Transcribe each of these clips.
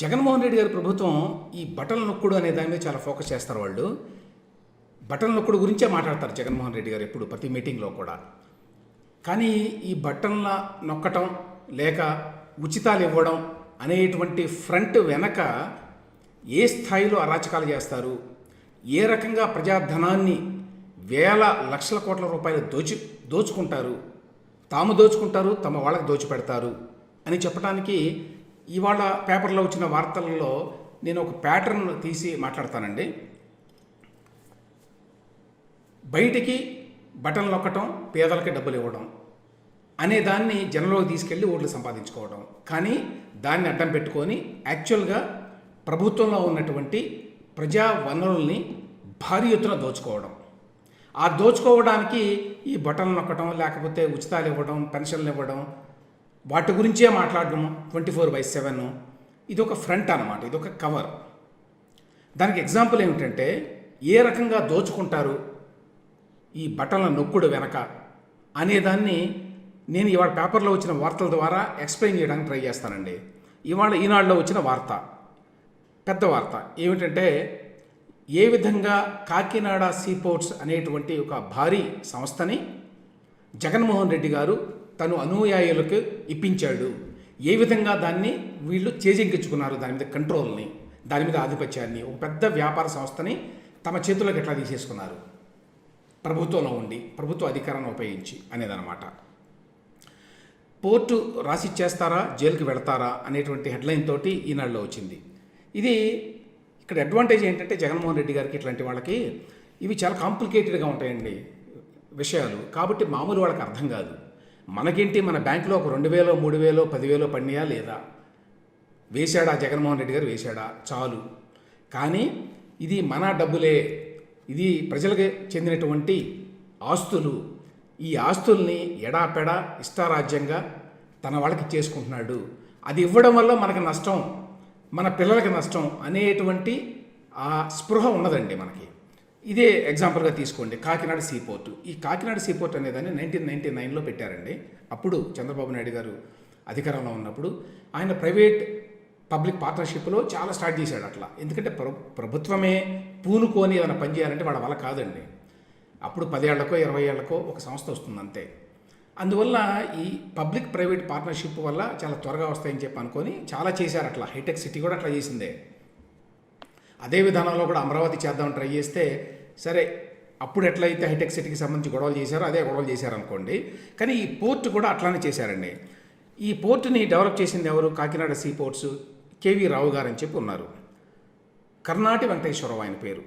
జగన్మోహన్ రెడ్డి గారి ప్రభుత్వం ఈ బటన్ నొక్కుడు అనే దాని మీద చాలా ఫోకస్ చేస్తారు వాళ్ళు. బటన్ నొక్కుడు గురించే మాట్లాడతారు జగన్మోహన్ రెడ్డి గారు ఎప్పుడు ప్రతి మీటింగ్లో కూడా. కానీ ఈ బటన్ల నొక్కటం లేక ఉచితాలు ఇవ్వడం అనేటువంటి ఫ్రంట్ వెనక ఏ స్థాయిలో అరాచకాలు చేస్తారు? ఏ రకంగా ప్రజాధనాన్ని వేల లక్షల కోట్ల రూపాయలు దోచి దోచుకుంటారు? తాము దోచుకుంటారు తమ వాళ్ళకి దోచిపెడతారు అని చెప్పడానికి ఇవాళ పేపర్లో వచ్చిన వార్తలలో నేను ఒక ప్యాటర్న్ తీసి మాట్లాడతానండి. బయటికి బటన్ నొక్కటం పేదలకి డబ్బులు ఇవ్వడం అనే దాన్ని జనంలోకి తీసుకెళ్ళి ఓట్లు సంపాదించుకోవడం. కానీ దాన్ని అడ్డం పెట్టుకొని యాక్చువల్గా ప్రభుత్వంలో ఉన్నటువంటి ప్రజా వనరుల్ని భారీ ఎత్తున దోచుకోవడం. ఆ దోచుకోవడానికి ఈ బటన్ నొక్కడం లేకపోతే ఉచితాలు ఇవ్వడం పెన్షన్లు ఇవ్వడం వాటి గురించే మాట్లాడడం ట్వంటీ ఫోర్ బై సెవెన్. ఇది ఒక ఫ్రంట్ అనమాట ఇది ఒక కవర్. దానికి ఎగ్జాంపుల్ ఏమిటంటే ఏ రకంగా దోచుకుంటారు ఈ బటన్ల నొక్కుడు వెనక అనేదాన్ని నేను ఇవాళ పేపర్లో వచ్చిన వార్తల ద్వారా ఎక్స్ప్లెయిన్ చేయడానికి ట్రై చేస్తానండి. ఇవాళ ఈనాడులో వచ్చిన వార్త పెద్ద వార్త. ఏమిటంటే ఏ విధంగా కాకినాడ సీపోర్ట్స్ అనేటువంటి ఒక భారీ సంస్థని జగన్మోహన్ రెడ్డి గారు తను అనుయాయులకు ఇప్పించాడు. ఏ విధంగా దాన్ని వీళ్ళు చేజెంకించుకున్నారు? దాని మీద కంట్రోల్ని దాని మీద ఆధిపత్యాన్ని. ఒక పెద్ద వ్యాపార సంస్థని తమ చేతుల్లోకి ఎట్లా తీసేసుకున్నారు? ప్రభుత్వంలో ఉండి ప్రభుత్వ అధికారాన్ని ఉపయోగించి అనేదన్నమాట. పోర్టు రాసిచ్చేస్తారా జైలుకి వెళతారా? అనేటువంటి హెడ్లైన్ తోటి ఈనాడులో వచ్చింది. ఇది ఇక్కడ అడ్వాంటేజ్ ఏంటంటే జగన్మోహన్ రెడ్డి గారికి ఇట్లాంటి వాళ్ళకి ఇవి చాలా కాంప్లికేటెడ్గా ఉంటాయండి విషయాలు. కాబట్టి మామూలు వాళ్ళకి అర్థం కాదు. మనకేంటి? మన బ్యాంకులో ఒక రెండు వేలో మూడు వేలో పదివేలో పడినాయా లేదా? వేశాడా జగన్మోహన్ రెడ్డి గారు? వేశాడా? చాలు. కానీ ఇది మన డబ్బులే. ఇది ప్రజలకు చెందినటువంటి ఆస్తులు. ఈ ఆస్తుల్ని ఎడాపెడా ఇష్టారాజ్యంగా తన వాళ్ళకి చేసుకుంటున్నాడు. అది ఇవ్వడం వల్ల మనకి నష్టం మన పిల్లలకి నష్టం అనేటువంటి ఆ స్పృహ ఉన్నదండి మనకి. ఇదే ఎగ్జాంపుల్గా తీసుకోండి. కాకినాడ సీపోర్టు ఈ కాకినాడ సీపోర్ట్ అనేదాన్ని నైన్టీన్ నైన్టీ నైన్లో పెట్టారండి. అప్పుడు చంద్రబాబు నాయుడు గారు అధికారంలో ఉన్నప్పుడు ఆయన ప్రైవేట్ పబ్లిక్ పార్ట్నర్షిప్లో చాలా స్టార్ట్ చేశాడు అట్లా. ఎందుకంటే ప్ర ప్రభుత్వమే పూనుకొని ఏదైనా పని చేయాలంటే వాళ్ళ వల్ల కాదండి. అప్పుడు పదేళ్ళకో ఇరవై ఏళ్ళకో ఒక సంస్థ వస్తుంది అంతే. అందువల్ల ఈ పబ్లిక్ ప్రైవేట్ పార్ట్నర్షిప్ వల్ల చాలా త్వరగా వస్తాయని చెప్పి అనుకొని చాలా చేశారు అట్లా. హైటెక్ సిటీ కూడా అట్లా చేసిందే. అదే విధానంలో కూడా అమరావతి చేద్దామని ట్రై చేస్తే సరే అప్పుడు ఎట్లయితే హైటెక్ సిటీకి సంబంధించి గొడవలు చేశారో అదే గొడవలు చేశారనుకోండి. కానీ ఈ పోర్ట్ కూడా అట్లానే చేశారండి. ఈ పోర్టుని డెవలప్ చేసింది ఎవరు? Kakinada sea ports KV Rao గారు అని చెప్పి ఉన్నారు. కర్ణాటి వెంకటేశ్వరరావు ఆయన పేరు.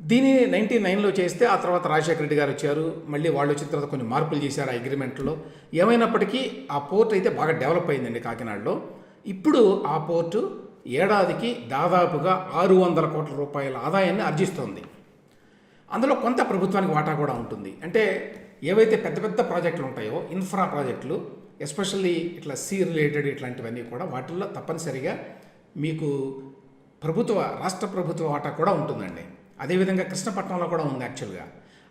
దీన్ని నైన్టీ నైన్లో చేస్తే ఆ తర్వాత రాజశేఖర రెడ్డి గారు వచ్చారు. మళ్ళీ వాళ్ళు వచ్చిన తర్వాత కొన్ని మార్పులు చేశారు ఆ అగ్రిమెంట్లో. ఏమైనప్పటికీ ఆ పోర్ట్ అయితే బాగా డెవలప్ అయిందండి కాకినాడలో. ఇప్పుడు ఆ పోర్టు ఏడాదికి దాదాపుగా ఆరు వందల కోట్ల రూపాయల ఆదాయాన్ని ఆర్జిస్తోంది. అందులో కొంత ప్రభుత్వానికి వాటా కూడా ఉంటుంది. అంటే ఏవైతే పెద్ద పెద్ద ప్రాజెక్టులు ఉంటాయో ఇన్ఫ్రా ప్రాజెక్టులు ఎస్పెషల్లీ ఇట్లా సీ రిలేటెడ్ ఇట్లాంటివన్నీ కూడా వాటిల్లో తప్పనిసరిగా మీకు ప్రభుత్వ రాష్ట్ర ప్రభుత్వ వాటా కూడా ఉంటుందండి. అదేవిధంగా కృష్ణపట్నంలో కూడా ఉంది యాక్చువల్గా.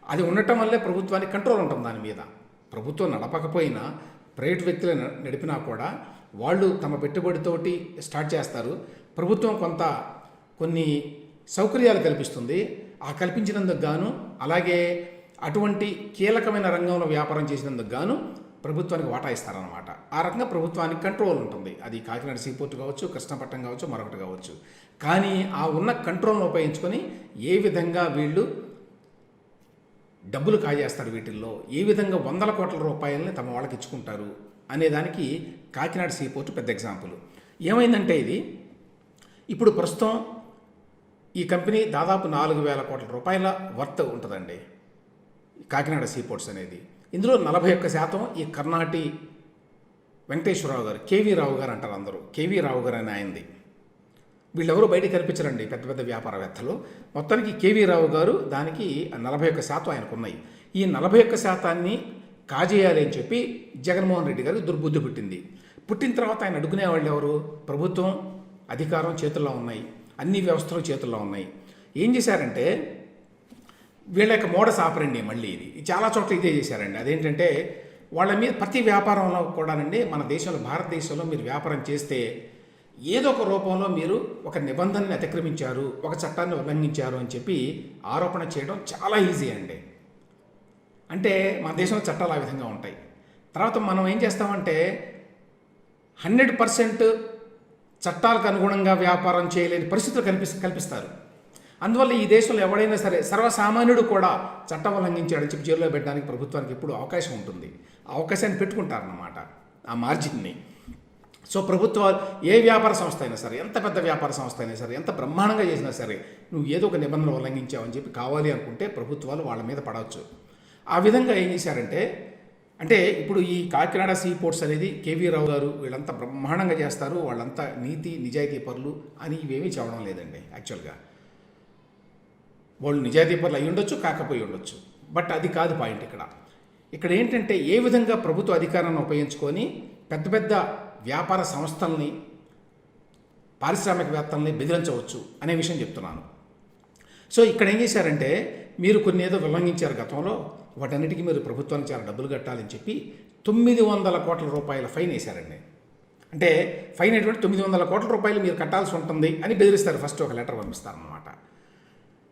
అది ఉండటం వల్లే ప్రభుత్వానికి కంట్రోల్ ఉంటుంది దాని మీద. ప్రభుత్వం నడపకపోయినా ప్రైవేట్ వ్యక్తులు నడిపినా కూడా వాళ్ళు తమ పెట్టుబడితోటి స్టార్ట్ చేస్తారు. ప్రభుత్వం కొంత కొన్ని సౌకర్యాలు కల్పిస్తుంది. ఆ కల్పించినందుకు గాను అలాగే అటువంటి కీలకమైన రంగంలో వ్యాపారం చేసినందుకు గాను ప్రభుత్వానికి వాటా ఇస్తారనమాట ఆ రకంగా ప్రభుత్వానికి కంట్రోల్ ఉంటుంది. అది కాకినాడ సీపోర్ట్ కావచ్చు కృష్ణపట్నం కావచ్చు మరొకటి కావచ్చు. కానీ ఆ ఉన్న కంట్రోల్ను ఉపయోగించుకొని ఏ విధంగా వీళ్ళు డబ్బులు కాజేస్తారు వీటిల్లో? ఏ విధంగా వందల కోట్ల రూపాయలని తమ వాళ్ళకి ఇచ్చుకుంటారు? అనేదానికి కాకినాడ సీపోర్ట్ పెద్ద ఎగ్జాంపుల్. ఏమైందంటే ఇది ఇప్పుడు ప్రస్తుతం ఈ కంపెనీ దాదాపు నాలుగు వేల కోట్ల రూపాయల వర్త్ ఉంటుందండి కాకినాడ సీపోర్ట్స్ అనేది. ఇందులో నలభై ఒక్క శాతం ఈ కర్ణాటి వెంకటేశ్వరరావు గారు కేవీ రావు గారు అంటారు అందరూ. కేవీ రావు గారు అని ఆయనది. వీళ్ళెవరూ బయట కనిపించరండి పెద్ద పెద్ద వ్యాపారవేత్తలు. మొత్తానికి కేవీ రావు గారు దానికి నలభై ఒక్క శాతం ఆయనకు ఉన్నాయి ఈ నలభై ఒక్క శాతాన్ని కాజేయాలి అని చెప్పి జగన్మోహన్ రెడ్డి గారికి దుర్బుద్ధి పుట్టింది. పుట్టిన తర్వాత ఆయన అడుగునేవాళ్ళు ఎవరు? ప్రభుత్వం అధికారం చేతుల్లో ఉన్నాయి. అన్ని వ్యవస్థలు చేతుల్లో ఉన్నాయి. ఏం చేశారంటే వీళ్ళ యొక్క మోడస్ ఆపరండి మళ్ళీ ఇది. చాలా చోట్ల ఇదే చేశారండి. అదేంటంటే వాళ్ళ మీద ప్రతి వ్యాపారంలో కూడానండి మన దేశంలో భారతదేశంలో మీరు వ్యాపారం చేస్తే ఏదో ఒక రూపంలో మీరు ఒక నిబంధనని అతిక్రమించారు ఒక చట్టాన్ని ఉల్లంఘించారు అని చెప్పి ఆరోపణ చేయడం చాలా ఈజీ అండి. అంటే మన దేశంలో చట్టాలు ఆ విధంగా ఉంటాయి. తర్వాత మనం ఏం చేస్తామంటే హండ్రెడ్ పర్సెంట్ చట్టాలకు అనుగుణంగా వ్యాపారం చేయలేని పరిస్థితులు కల్పిస్ కల్పిస్తారు. అందువల్ల ఈ దేశంలో ఎవడైనా సరే సర్వసామాన్యుడు కూడా చట్టం ఉల్లంఘించాడని చెప్పి జైల్లో పెట్టడానికి ప్రభుత్వానికి ఎప్పుడు అవకాశం ఉంటుంది. ఆ అవకాశాన్ని పెట్టుకుంటారన్నమాట ఆ మార్జిన్ని. సో ప్రభుత్వాలు ఏ వ్యాపార సంస్థ అయినా సరే ఎంత పెద్ద వ్యాపార సంస్థ అయినా సరే ఎంత బ్రహ్మాండంగా చేసినా సరే నువ్వు ఏదో ఒక నిబంధన ఉల్లంఘించావని చెప్పి కావాలి అనుకుంటే ప్రభుత్వాలు వాళ్ళ మీద పడవచ్చు. ఆ విధంగా ఏం చేశారంటే అంటే ఇప్పుడు ఈ కాకినాడ సీ పోర్ట్స్ అనేది కేవీ రావు గారు వీళ్ళంతా బ్రహ్మాండంగా చేస్తారు వాళ్ళంతా నీతి నిజాయితీ పరులు అని ఇవేమీ చెప్పడం లేదండి యాక్చువల్గా. వాళ్ళు నిజాయితీ పరులు అయి ఉండొచ్చు కాకపోయి ఉండొచ్చు. బట్ అది కాదు పాయింట్ ఇక్కడ. ఇక్కడ ఏంటంటే ఏ విధంగా ప్రభుత్వ అధికారాన్ని ఉపయోగించుకొని పెద్ద పెద్ద వ్యాపార సంస్థల్ని పారిశ్రామికవేత్తల్ని బెదిరించవచ్చు అనే విషయం చెప్తున్నాను. సో ఇక్కడ ఏం చేశారంటే మీరు కొన్ని ఏదో ఉల్లంఘించారు గతంలో వాటన్నిటికీ మీరు ప్రభుత్వానికి చాలా డబ్బులు కట్టాలని చెప్పి తొమ్మిది వందల కోట్ల రూపాయల ఫైన్ వేశారండి. అంటే ఫైన్ అటువంటి తొమ్మిది వందల కోట్ల రూపాయలు మీరు కట్టాల్సి ఉంటుంది అని బెదిరిస్తారు. ఫస్ట్ ఒక లెటర్ పంపిస్తారు అన్నమాట